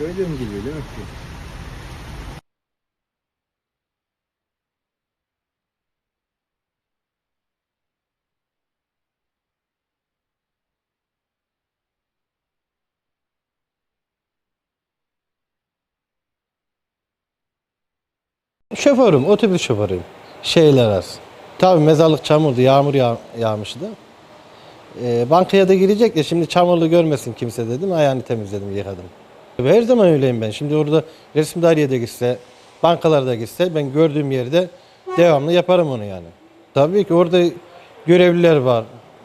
Köyden geliyor demek ki. Şoförüm, otobüs şoförüyüm. Şehirler arası. Tabii mezarlık çamurdu, yağmur yağ, yağmıştı. Ee, bankaya da girecek ya şimdi çamurlu görmesin kimse dedim. Ayağını temizledim, yıkadım. Her zaman öyleyim ben. Şimdi orada resim daireye de gitse, bankalarda gitse ben gördüğüm yerde devamlı yaparım onu yani. Tabii ki orada görevliler var.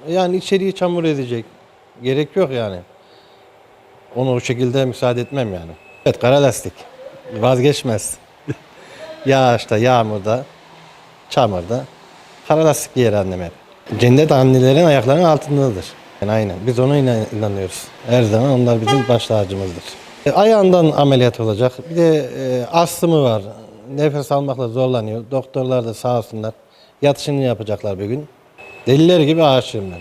Yani içeriği çamur edecek. Gerek yok yani. Onu o şekilde müsaade etmem yani. Evet kara lastik. Vazgeçmez. Yağışta, yağmurda, çamurda kara lastik giyer annem hep. Cennet annelerin ayaklarının altındadır. Yani aynen. Biz ona inan- inanıyoruz. Her zaman onlar bizim baş tacımızdır. E, ayağından ameliyat olacak. Bir de e, astımı var. Nefes almakla zorlanıyor. Doktorlar da sağ olsunlar. Yatışını yapacaklar bir gün. Deliler gibi aşığım ben.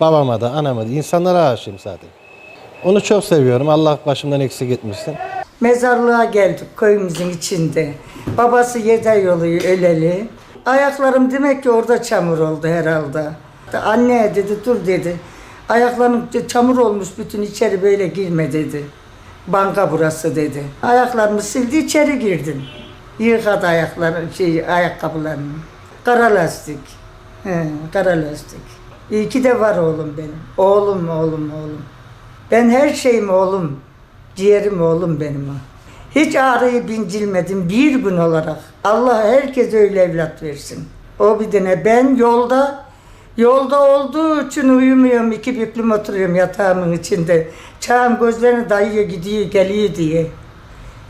Babama da, anama da, insanlara aşığım zaten. Onu çok seviyorum. Allah başımdan eksik etmesin. Mezarlığa geldik köyümüzün içinde. Babası yedi ay oluyor öleli. Ayaklarım demek ki orada çamur oldu herhalde. Anne dedi dur dedi. Ayaklarım çamur olmuş bütün içeri böyle girme dedi. Banka burası dedi. Ayaklarımı sildi içeri girdim. Yıkadı ayakları, şey, ayakkabılarını. Kara lastik. He, kara lastik. İyi ki de var oğlum benim. Oğlum, oğlum, oğlum. Ben her şeyim oğlum. Ciğerim oğlum benim o. Hiç ağrıyı bincilmedim bir gün olarak. Allah herkese öyle evlat versin. O bir tane ben yolda yolda olduğu için uyumuyorum. iki büklüm oturuyorum yatağımın içinde. Çağım gözlerini dayıyor gidiyor geliyor diye.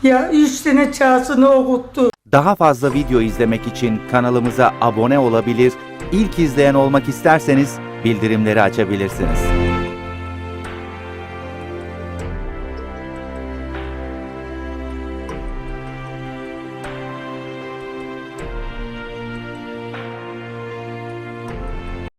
Ya üç tane çağsını okuttu. Daha fazla video izlemek için kanalımıza abone olabilir, ilk izleyen olmak isterseniz bildirimleri açabilirsiniz.